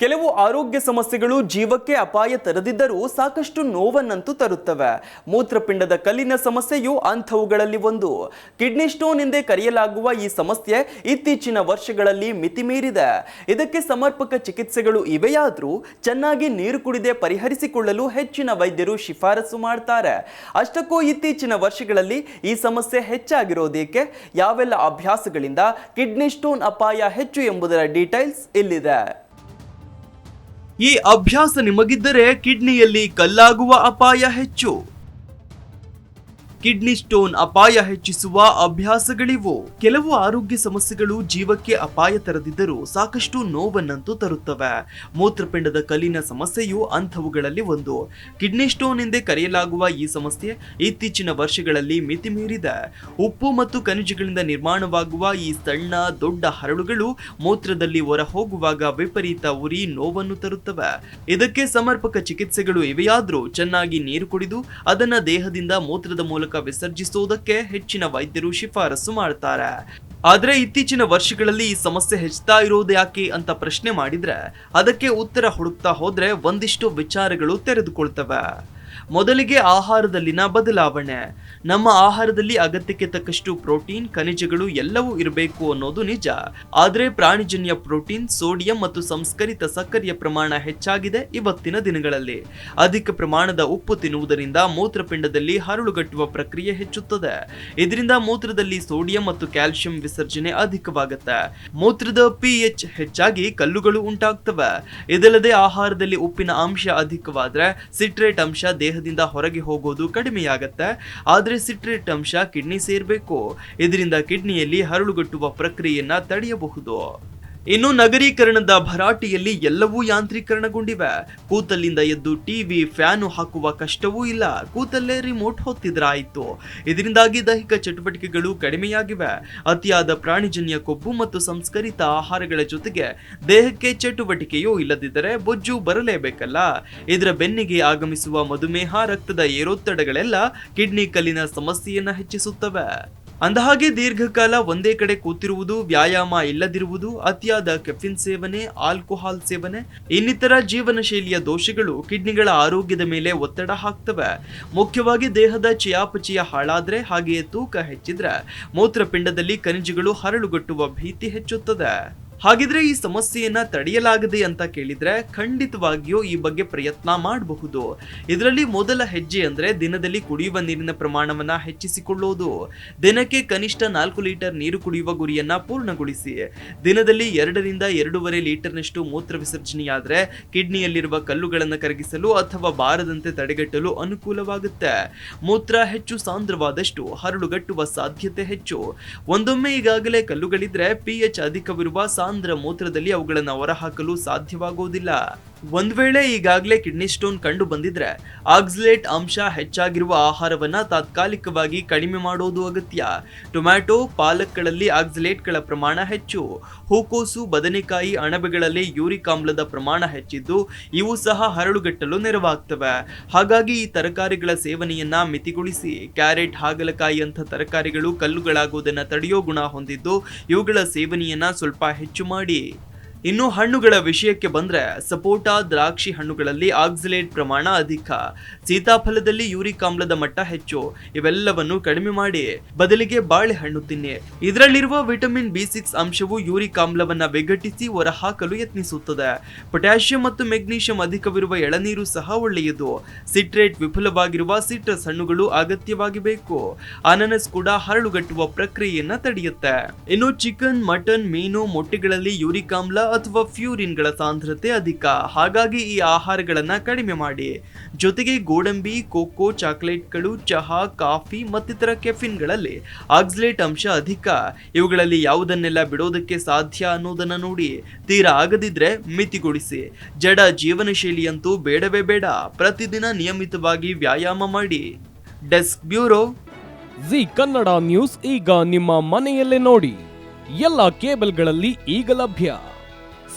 ಕೆಲವು ಆರೋಗ್ಯ ಸಮಸ್ಯೆಗಳು ಜೀವಕ್ಕೆ ಅಪಾಯ ತರದಿದ್ದರೂ ಸಾಕಷ್ಟು ನೋವನ್ನಂತೂ ತರುತ್ತವೆ. ಮೂತ್ರಪಿಂಡದ ಕಲ್ಲಿನ ಸಮಸ್ಯೆಯು ಅಂಥವುಗಳಲ್ಲಿ ಒಂದು. ಕಿಡ್ನಿ ಸ್ಟೋನ್ ಎಂದೇ ಕರೆಯಲಾಗುವ ಈ ಸಮಸ್ಯೆ ಇತ್ತೀಚಿನ ವರ್ಷಗಳಲ್ಲಿ ಮಿತಿಮೀರಿದೆ. ಇದಕ್ಕೆ ಸಮರ್ಪಕ ಚಿಕಿತ್ಸೆಗಳು ಇವೆಯಾದರೂ ಚೆನ್ನಾಗಿ ನೀರು ಕುಡಿದೇ ಪರಿಹರಿಸಿಕೊಳ್ಳಲು ಹೆಚ್ಚಿನ ವೈದ್ಯರು ಶಿಫಾರಸು ಮಾಡ್ತಾರೆ. ಅಷ್ಟಕ್ಕೂ ಇತ್ತೀಚಿನ ವರ್ಷಗಳಲ್ಲಿ ಈ ಸಮಸ್ಯೆ ಹೆಚ್ಚಾಗಿರೋದಕ್ಕೆ ಯಾವೆಲ್ಲ ಅಭ್ಯಾಸಗಳಿಂದ ಕಿಡ್ನಿ ಸ್ಟೋನ್ ಅಪಾಯ ಹೆಚ್ಚು ಎಂಬುದರ ಡೀಟೇಲ್ಸ್ ಇಲ್ಲಿದೆ. ಈ ಅಭ್ಯಾಸ ನಿಮಗಿದ್ದರೆ ಕಿಡ್ನಿಯಲ್ಲಿ ಕಲ್ಲಾಗುವ ಅಪಾಯ ಹೆಚ್ಚು. ಕಿಡ್ನಿ ಸ್ಟೋನ್ ಅಪಾಯ ಹೆಚ್ಚಿಸುವ ಅಭ್ಯಾಸಗಳಿವು. ಕೆಲವು ಆರೋಗ್ಯ ಸಮಸ್ಯೆಗಳು ಜೀವಕ್ಕೆ ಅಪಾಯ ತರದಿದ್ದರೂ ಸಾಕಷ್ಟು ನೋವನ್ನಂತೂ ತರುತ್ತವೆ. ಮೂತ್ರಪಿಂಡದ ಕಲ್ಲಿನ ಸಮಸ್ಯೆಯು ಅಂಥವುಗಳಲ್ಲಿ ಒಂದು. ಕಿಡ್ನಿ ಸ್ಟೋನ್ ಎಂದೇ ಕರೆಯಲಾಗುವ ಈ ಸಮಸ್ಯೆ ಇತ್ತೀಚಿನ ವರ್ಷಗಳಲ್ಲಿ ಮಿತಿಮೀರಿದೆ. ಉಪ್ಪು ಮತ್ತು ಖನಿಜಗಳಿಂದ ನಿರ್ಮಾಣವಾಗುವ ಈ ಸಣ್ಣ, ದೊಡ್ಡ ಹರಳುಗಳು ಮೂತ್ರದಲ್ಲಿ ಹೊರ ಹೋಗುವಾಗ ವಿಪರೀತ ಉರಿ, ನೋವನ್ನು ತರುತ್ತವೆ. ಇದಕ್ಕೆ ಸಮರ್ಪಕ ಚಿಕಿತ್ಸೆಗಳು ಇವೆಯಾದರೂ ಚೆನ್ನಾಗಿ ನೀರು ಕುಡಿದು ಅದನ್ನ ದೇಹದಿಂದ ಮೂತ್ರದ ಮೂಲಕ ವಿಸರ್ಜಿಸುವುದಕ್ಕೆ ಹೆಚ್ಚಿನ ವೈದ್ಯರು ಶಿಫಾರಸು ಮಾಡುತ್ತಾರೆ ಆದರೆ ಇತ್ತೀಚಿನ ವರ್ಷಗಳಲ್ಲಿ ಈ ಸಮಸ್ಯೆ ಹೆಚ್ಚುತ್ತಾ ಇರೋದು ಯಾಕೆ ಅಂತ ಪ್ರಶ್ನೆ ಮಾಡಿದ್ರೆ, ಅದಕ್ಕೆ ಉತ್ತರ ಹುಡುಕ್ತಾ ಹೋದ್ರೆ ಒಂದಿಷ್ಟು ವಿಚಾರಗಳು ತೆರೆದುಕೊಳ್ತವೆ. ಮೊದಲಿಗೆ ಆಹಾರದಲ್ಲಿನ ಬದಲಾವಣೆ. ನಮ್ಮ ಆಹಾರದಲ್ಲಿ ಅಗತ್ಯಕ್ಕೆ ತಕ್ಕಷ್ಟು ಪ್ರೋಟೀನ್, ಖನಿಜಗಳು ಎಲ್ಲವೂ ಇರಬೇಕು ಅನ್ನೋದು ನಿಜ. ಆದರೆ ಪ್ರಾಣಿಜನ್ಯ ಪ್ರೋಟೀನ್, ಸೋಡಿಯಂ ಮತ್ತು ಸಂಸ್ಕರಿತ ಸಕ್ಕರೆಯ ಪ್ರಮಾಣ ಹೆಚ್ಚಾಗಿದೆ ಇವತ್ತಿನ ದಿನಗಳಲ್ಲಿ. ಅಧಿಕ ಪ್ರಮಾಣದ ಉಪ್ಪು ತಿನ್ನುವುದರಿಂದ ಮೂತ್ರಪಿಂಡದಲ್ಲಿ ಹರಳುಗಟ್ಟುವ ಪ್ರಕ್ರಿಯೆ ಹೆಚ್ಚುತ್ತದೆ. ಇದರಿಂದ ಮೂತ್ರದಲ್ಲಿ ಸೋಡಿಯಂ ಮತ್ತು ಕ್ಯಾಲ್ಸಿಯಂ ವಿಸರ್ಜನೆ ಅಧಿಕವಾಗುತ್ತೆ. ಮೂತ್ರದ ಪಿಎಚ್ ಹೆಚ್ಚಾಗಿ ಕಲ್ಲುಗಳು ಉಂಟಾಗ್ತವೆ. ಇದಲ್ಲದೆ ಆಹಾರದಲ್ಲಿ ಉಪ್ಪಿನ ಅಂಶ ಅಧಿಕವಾದ್ರೆ ಸಿಟ್ರೇಟ್ ಅಂಶ ದೇಹದಿಂದ ಹೊರಗೆ ಹೋಗೋದು ಕಡಿಮೆಯಾಗತ್ತೆ. ಆದರೆ ಸಿಟ್ರೇಟ್ ಅಂಶ ಕಿಡ್ನಿ ಸೇರಬೇಕು. ಇದರಿಂದ ಕಿಡ್ನಿಯಲ್ಲಿ ಹರಳುಗಟ್ಟುವ ಪ್ರಕ್ರಿಯೆಯನ್ನು ತಡೆಯಬಹುದು. ಇನ್ನು ನಗರೀಕರಣದ ಭರಾಟೆಯಲ್ಲಿ ಎಲ್ಲವೂ ಯಾಂತ್ರೀಕರಣಗೊಂಡಿವೆ. ಕೂತಲ್ಲಿಂದ ಎದ್ದು ಟಿವಿ ಫ್ಯಾನು ಹಾಕುವ ಕಷ್ಟವೂ ಇಲ್ಲ. ಕೂತಲ್ಲೇ ರಿಮೋಟ್ ಹೊತ್ತಿದ್ರಾಯಿತು. ಇದರಿಂದಾಗಿ ದೈಹಿಕ ಚಟುವಟಿಕೆಗಳು ಕಡಿಮೆಯಾಗಿವೆ. ಅತಿಯಾದ ಪ್ರಾಣಿಜನ್ಯ ಕೊಬ್ಬು ಮತ್ತು ಸಂಸ್ಕರಿತ ಆಹಾರಗಳ ಜೊತೆಗೆ ದೇಹಕ್ಕೆ ಚಟುವಟಿಕೆಯೂ ಇಲ್ಲದಿದ್ದರೆ ಬೊಜ್ಜು ಬರಲೇಬೇಕಲ್ಲ. ಇದರ ಬೆನ್ನಿಗೆ ಆಗಮಿಸುವ ಮಧುಮೇಹ, ರಕ್ತದ ಏರೋತ್ತಡಗಳೆಲ್ಲ ಕಿಡ್ನಿ ಕಲ್ಲಿನ ಸಮಸ್ಯೆಯನ್ನು ಹೆಚ್ಚಿಸುತ್ತವೆ. ಅಂದಹಾಗೆ ದೀರ್ಘಕಾಲ ಒಂದೇ ಕಡೆ ಕೂತಿರುವುದು ವ್ಯಾಯಾಮ ಇಲ್ಲದಿರುವುದು, ಅತಿಯಾದ ಕೆಫಿನ್ ಸೇವನೆ, ಆಲ್ಕೋಹಾಲ್ ಸೇವನೆ, ಇನ್ನಿತರ ಜೀವನ ಶೈಲಿಯ ದೋಷಗಳು ಕಿಡ್ನಿಗಳ ಆರೋಗ್ಯದ ಮೇಲೆ ಒತ್ತಡ ಹಾಕ್ತವೆ. ಮುಖ್ಯವಾಗಿ ದೇಹದ ಚಯಾಪಚಯ ಹಾಳಾದ್ರೆ ಹಾಗೆಯೇ ತೂಕ ಹೆಚ್ಚಿದ್ರೆ ಮೂತ್ರಪಿಂಡದಲ್ಲಿ ಖನಿಜಗಳು ಹರಳುಗಟ್ಟುವ ಭೀತಿ ಹೆಚ್ಚುತ್ತದೆ. ಹಾಗಿದ್ರೆ ಈ ಸಮಸ್ಯೆಯನ್ನ ತಡೆಯಲಾಗದೆ ಅಂತ ಕೇಳಿದ್ರೆ ಖಂಡಿತವಾಗಿಯೂ ಈ ಬಗ್ಗೆ ಪ್ರಯತ್ನ ಮಾಡಬಹುದು. ಇದರಲ್ಲಿ ಮೊದಲ ಹೆಜ್ಜೆ ಅಂದ್ರೆ ದಿನದಲ್ಲಿ ಕುಡಿಯುವ ನೀರಿನ ಪ್ರಮಾಣವನ್ನ ಹೆಚ್ಚಿಸಿಕೊಳ್ಳುವುದು ದಿನಕ್ಕೆ ಕನಿಷ್ಠ ನಾಲ್ಕು ಲೀಟರ್ ನೀರು ಕುಡಿಯುವ ಗುರಿಯನ್ನ ಪೂರ್ಣಗೊಳಿಸಿ. ದಿನದಲ್ಲಿ ಎರಡರಿಂದ ಎರಡೂವರೆ ಲೀಟರ್ನಷ್ಟು ಮೂತ್ರ ವಿಸರ್ಜನೆಯಾದ್ರೆ ಕಿಡ್ನಿಯಲ್ಲಿರುವ ಕಲ್ಲುಗಳನ್ನು ಕರಗಿಸಲು ಅಥವಾ ಬಾರದಂತೆ ತಡೆಗಟ್ಟಲು ಅನುಕೂಲವಾಗುತ್ತೆ. ಮೂತ್ರ ಹೆಚ್ಚು ಸಾಂದ್ರವಾದಷ್ಟು, ಹರಳುಗಟ್ಟುವ ಸಾಧ್ಯತೆ ಹೆಚ್ಚು. ಒಂದೊಮ್ಮೆ ಈಗಾಗಲೇ ಕಲ್ಲುಗಳಿದ್ರೆ ಪಿಎಚ್ ಅಧಿಕವಿರುವ ಸಾಂದ್ರ ಮೂತ್ರದಲ್ಲಿ ಅವುಗಳನ್ನು ಹೊರಹಾಕಲು ಸಾಧ್ಯವಾಗುವುದಿಲ್ಲ. ಒಂದ್ ವೇಳೆ ಈಗಾಗಲೇ ಕಿಡ್ನಿ ಸ್ಟೋನ್ ಕಂಡು ಬಂದಿದ್ರೆ, ಆಕ್ಸಿಲೇಟ್ ಅಂಶ ಹೆಚ್ಚಾಗಿರುವ ಆಹಾರವನ್ನು ತಾತ್ಕಾಲಿಕವಾಗಿ ಕಡಿಮೆ ಮಾಡೋದು ಅಗತ್ಯ. ಟೊಮ್ಯಾಟೊ ಪಾಲಕ್ಗಳಲ್ಲಿ ಆಕ್ಸಿಲೇಟ್ಗಳ ಪ್ರಮಾಣ ಹೆಚ್ಚು. ಹೂಕೋಸು, ಬದನೆಕಾಯಿ, ಅಣಬೆಗಳಲ್ಲಿ ಯೂರಿಕ್ ಆಮ್ಲದ ಪ್ರಮಾಣ ಹೆಚ್ಚಿದ್ದು, ಇವು ಸಹ ಹರಳುಗಟ್ಟಲು ನೆರವಾಗ್ತವೆ. ಹಾಗಾಗಿ ಈ ತರಕಾರಿಗಳ ಸೇವನೆಯನ್ನ ಮಿತಿಗೊಳಿಸಿ, ಕ್ಯಾರೆಟ್, ಹಾಗಲಕಾಯಿ ಅಂತ ತರಕಾರಿಗಳು ಕಲ್ಲುಗಳಾಗುವುದನ್ನು ತಡೆಯೋ ಗುಣ ಹೊಂದಿದ್ದು, ಇವುಗಳ ಸೇವನೆಯನ್ನ ಸ್ವಲ್ಪ ಹೆಚ್ಚು ಮಾಡಿ. ಇನ್ನು ಹಣ್ಣುಗಳ ವಿಷಯಕ್ಕೆ ಬಂದರೆ ಸಪೋಟ, ದ್ರಾಕ್ಷಿ ಹಣ್ಣುಗಳಲ್ಲಿ ಆಕ್ಸಿಲೇಟ್ ಪ್ರಮಾಣ ಅಧಿಕ. ಸೀತಾಫಲದಲ್ಲಿ ಯೂರಿಕ್ ಆಮ್ಲದ ಮಟ್ಟ ಹೆಚ್ಚು. ಇವೆಲ್ಲವನ್ನು ಕಡಿಮೆ ಮಾಡಿ ಬದಲಿಗೆ ಬಾಳೆಹಣ್ಣು ತಿನ್ನಿ. ಇದರಲ್ಲಿರುವ ವಿಟಮಿನ್ ಬಿ ಸಿಕ್ಸ್ ಅಂಶವು ಯೂರಿಕ್ ಆಮ್ಲವನ್ನು ವಿಘಟಿಸಿ ಹೊರಹಾಕಲು ಯತ್ನಿಸುತ್ತದೆ. ಪೊಟ್ಯಾಷಿಯಂ ಮತ್ತು ಮೆಗ್ನೀಷಿಯಂ ಅಧಿಕವಿರುವ ಎಳನೀರು ಸಹ ಒಳ್ಳೆಯದು. ಸಿಟ್ರೇಟ್ ವಿಫುಲವಾಗಿರುವ ಸಿಟ್ರಸ್ ಹಣ್ಣುಗಳು ಅಗತ್ಯವಾಗಿ ಬೇಕು ಅನನಸ್ ಕೂಡ ಹರಳುಗಟ್ಟುವ ಪ್ರಕ್ರಿಯೆಯನ್ನು ತಡೆಯುತ್ತೆ. ಇನ್ನು ಚಿಕನ್, ಮಟನ್, ಮೀನು, ಮೊಟ್ಟೆಗಳಲ್ಲಿ ಯೂರಿಕ್ ಆಮ್ಲ ಅಥವಾ ಫ್ಯೂರಿನ್ಗಳ ಸಾಂದ್ರತೆ ಅಧಿಕ. ಹಾಗಾಗಿ ಈ ಆಹಾರಗಳನ್ನು ಕಡಿಮೆ ಮಾಡಿ. ಜೊತೆಗೆ ಗೋಡಂಬಿ, ಕೋಕೋ, ಚಾಕ್ಲೇಟ್ಗಳು, ಚಹಾ, ಕಾಫಿ ಮತ್ತಿತರ ಕೆಫಿನ್ಗಳಲ್ಲಿ ಆಕ್ಸಿಲೇಟ್ ಅಂಶ ಅಧಿಕ. ಇವುಗಳಲ್ಲಿ ಯಾವುದನ್ನೆಲ್ಲ ಬಿಡೋದಕ್ಕೆ ಸಾಧ್ಯ ಅನ್ನೋದನ್ನ ನೋಡಿ. ತೀರಾ ಆಗದಿದ್ರೆ ಮಿತಿಗೊಳಿಸಿ. ಜಡ ಜೀವನ ಶೈಲಿಯಂತೂ ಬೇಡವೇ ಬೇಡ. ಪ್ರತಿದಿನ ನಿಯಮಿತವಾಗಿ ವ್ಯಾಯಾಮ ಮಾಡಿ. Desk bureau. Zee Kannada news ಈಗ ನಿಮ್ಮ ಮನೆಯಲ್ಲೇ ನೋಡಿ. ಎಲ್ಲ ಕೇಬಲ್ಗಳಲ್ಲಿ ಈಗ ಲಭ್ಯ.